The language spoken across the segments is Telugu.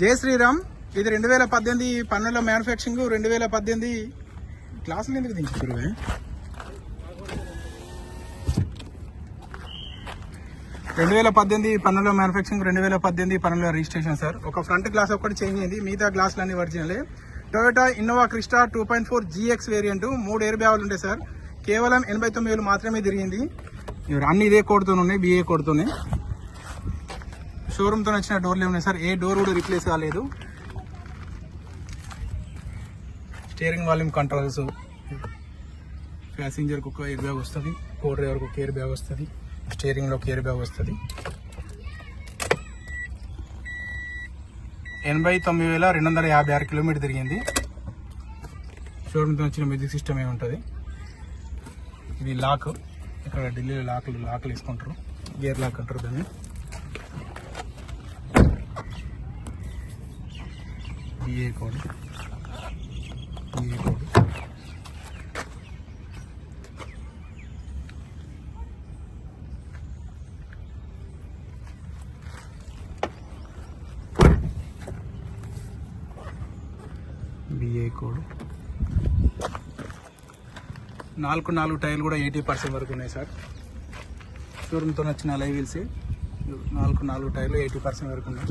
జయ శ్రీరామ్. ఇది రెండు వేల పద్దెనిమిది పన్నెండులో మ్యానుఫ్యాక్చరింగ్ రెండు వేల పద్దెనిమిది క్లాసులు ఎందుకు దించుతురు రెండు వేల పద్దెనిమిది పన్నెండులో మ్యానుఫ్యాక్చరింగ్ రెండు వేల పద్దెనిమిది పన్నెండులో రిజిస్ట్రేషన్ సార్. ఒక ఫ్రంట్ గ్లాస్ ఒకటి చేంజ్ అయింది మిగతా గ్లాసులు అన్ని ఒరిజినలే. Toyota Innova Crysta two point four GX variant మూడు ఎయిర్ బ్యాగులు ఉంటాయి సార్. కేవలం ఎనభై తొమ్మిది వేలు మాత్రమే తిరిగింది. ఇవి అన్ని ఇదే కోడ్తోనే ఉన్నాయి బిఏ కోడ్తోనే. షోరూమ్తో వచ్చిన డోర్లు ఉన్నాయి సార్ ఏ డోర్ కూడా రిప్లేస్ కాలేదు. స్టీరింగ్ వాల్యూమ్ కంట్రోల్స్ ప్యాసింజర్కి ఒక ఎయిర్ బ్యాగ్ వస్తుంది కో డ్రైవర్కి ఒక ఎయిర్ బ్యాగ్ వస్తుంది స్టీరింగ్లో ఒక ఎయిర్ బ్యాగ్ వస్తుంది. ఎనభై తొమ్మిది వేల రెండు వందల యాభై ఆరు కిలోమీటర్ తిరిగింది. షోరూమ్తో వచ్చిన మ్యూజిక్ సిస్టమ్ ఏ ఉంటుంది. ఇది లాక్ ఇక్కడ ఢిల్లీలో లాక్లు లాక్లు వేసుకుంటారు. గేర్ లాక్ అంటారు దాన్ని. BA code BA code BA code నాలుగు నాలుగు టైర్లు కూడా ఎయిటీ పర్సెంట్ వరకు ఉన్నాయి సార్. షోరూమ్తో వచ్చిన లైవ్ వీల్స్ నాలుగు నాలుగు టైర్లు ఎయిటీ పర్సెంట్ వరకు ఉన్నాయి.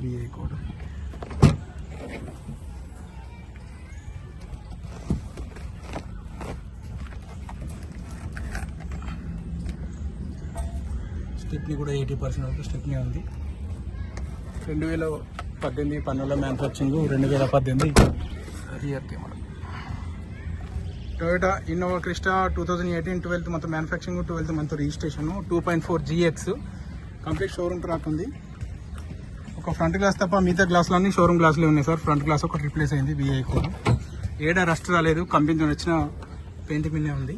బిఏ కోడ్ స్టెప్ని కూడా ఎయిటీ పర్సెంట్ వరకు స్టెప్ని ఉంది. రెండు వేల పద్దెనిమిది పన్నెండులో మ్యానుఫ్యాక్చరింగ్ రెండు వేల పద్దెనిమిది rear camera. Toyota Innova Crysta two thousand eighteen twelfth month manufacturing twelfth month registration two point four GX complete showroom track ఉంది. ఒక ఫ్రంట్ గ్లాస్ తప్ప మిగతా గ్లాసులు అన్ని షోరూమ్ గ్లాసులే ఉన్నాయి సార్. ఫ్రంట్ గ్లాస్ ఒకటి రిప్లేస్ అయింది బిఐ కూడా ఏడా రస్ట్ రాలేదు కంపెనీతో వచ్చిన పెయింట్ మిన్నే ఉంది.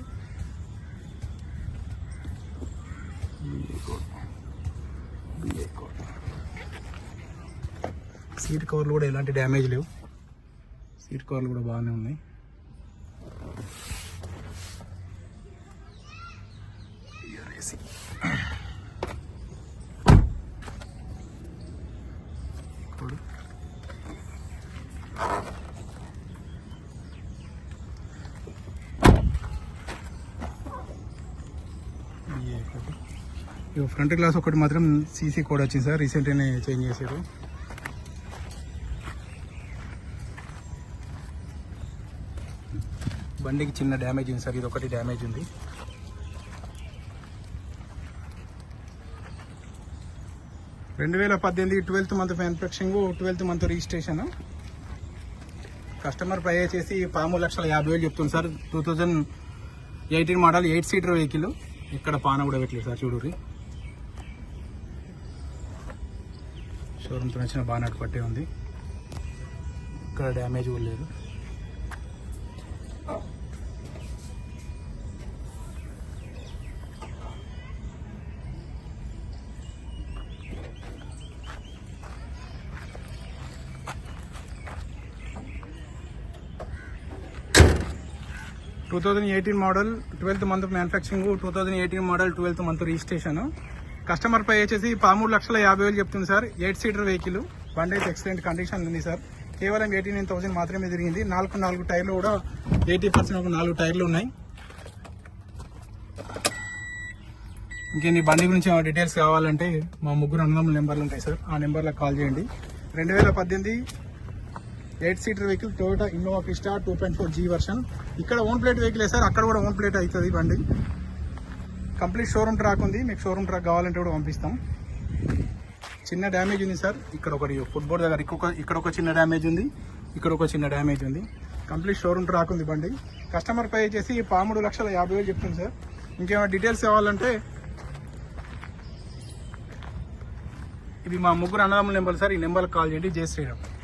సీట్ కవర్లు కూడా ఎలాంటి డ్యామేజ్ లేవు. సీట్ కవర్లు కూడా బాగానే ఉన్నాయి. Rear AC. Code. BA code. ఇవి ఫ్రంట్ గ్లాస్ ఒకటి మాత్రం సీసీ కోడ్ వచ్చింది సార్. రీసెంట్గానే చేంజ్ చేశారు. బండికి చిన్న డ్యామేజ్ ఉంది సార్. ఇది ఒకటి డ్యామేజ్ ఉంది. రెండు వేల పద్దెనిమిది twelfth month manufacturing twelfth month registration. Customer price వచ్చేసి పాము లక్షల యాభై వేలు చెప్తుంది sir. Two thousand eighteen model eight seater vehicle. ఇక్కడ పాన కూడా పెట్టలేదు సార్ చూడుర్రి షోరూమ్తో నచ్చిన బాగా పట్టే ఉంది. ఇక్కడ డ్యామేజ్ కూడా లేదు. Two thousand eighteen model twelfth month manufacturing two thousand eighteen model twelfth month registration customer పై వచ్చేసి పదమూడు లక్షల యాభై వేలు చెప్తుంది సార్. ఎయిట్ సీటర్ వెహికల్ బండి అయితే ఎక్సలెంట్ కండిషన్ ఉంది సార్. కేవలం ఎయిటీ నైన్ థౌసండ్ మాత్రమే తిరిగింది. నాలుగు నాలుగు టైర్లు కూడా ఎయిటీ పర్సెంట్ ఒక నాలుగు టైర్లు ఉన్నాయి. ఇంకేంటి బండి గురించి డీటెయిల్స్ కావాలంటే మా ముగ్గురు అన్నదమ్ముల నెంబర్లు ఉంటాయి సార్. ఆ నెంబర్లకు కాల్ చేయండి. రెండు వేల పద్దెనిమిది eight seater vehicle Toyota Innova Crysta two point four G version. ఇక్కడ ఓన్ ప్లేట్ వెహికల్ సార్ అక్కడ కూడా ఓన్ ప్లేట్ అవుతుంది బండి. కంప్లీట్ షోరూమ్ ట్రాక్ ఉంది మీకు షోరూమ్ ట్రాక్ కావాలంటే కూడా పంపిస్తాం. చిన్న డ్యామేజ్ ఉంది సార్ ఇక్కడ ఒకటి ఫుట్బోర్డ్ దగ్గర ఇక్కడ ఒక- ఇక్కడ ఒక చిన్న డ్యామేజ్ ఉంది ఇక్కడ ఒక చిన్న డ్యామేజ్ ఉంది. కంప్లీట్ షోరూమ్ ట్రాక్ ఉంది బండి. కస్టమర్ పే చేసి పాముడు లక్షల యాభై వేలు చెప్తుంది సార్. ఇంకేమైనా డీటెయిల్స్ కావాలంటే ఇది మా ముగ్గురు అన్నదమ్ముల నెంబర్ సార్ ఈ నెంబర్కి కాల్ చేయండి. జై శ్రీరామ్.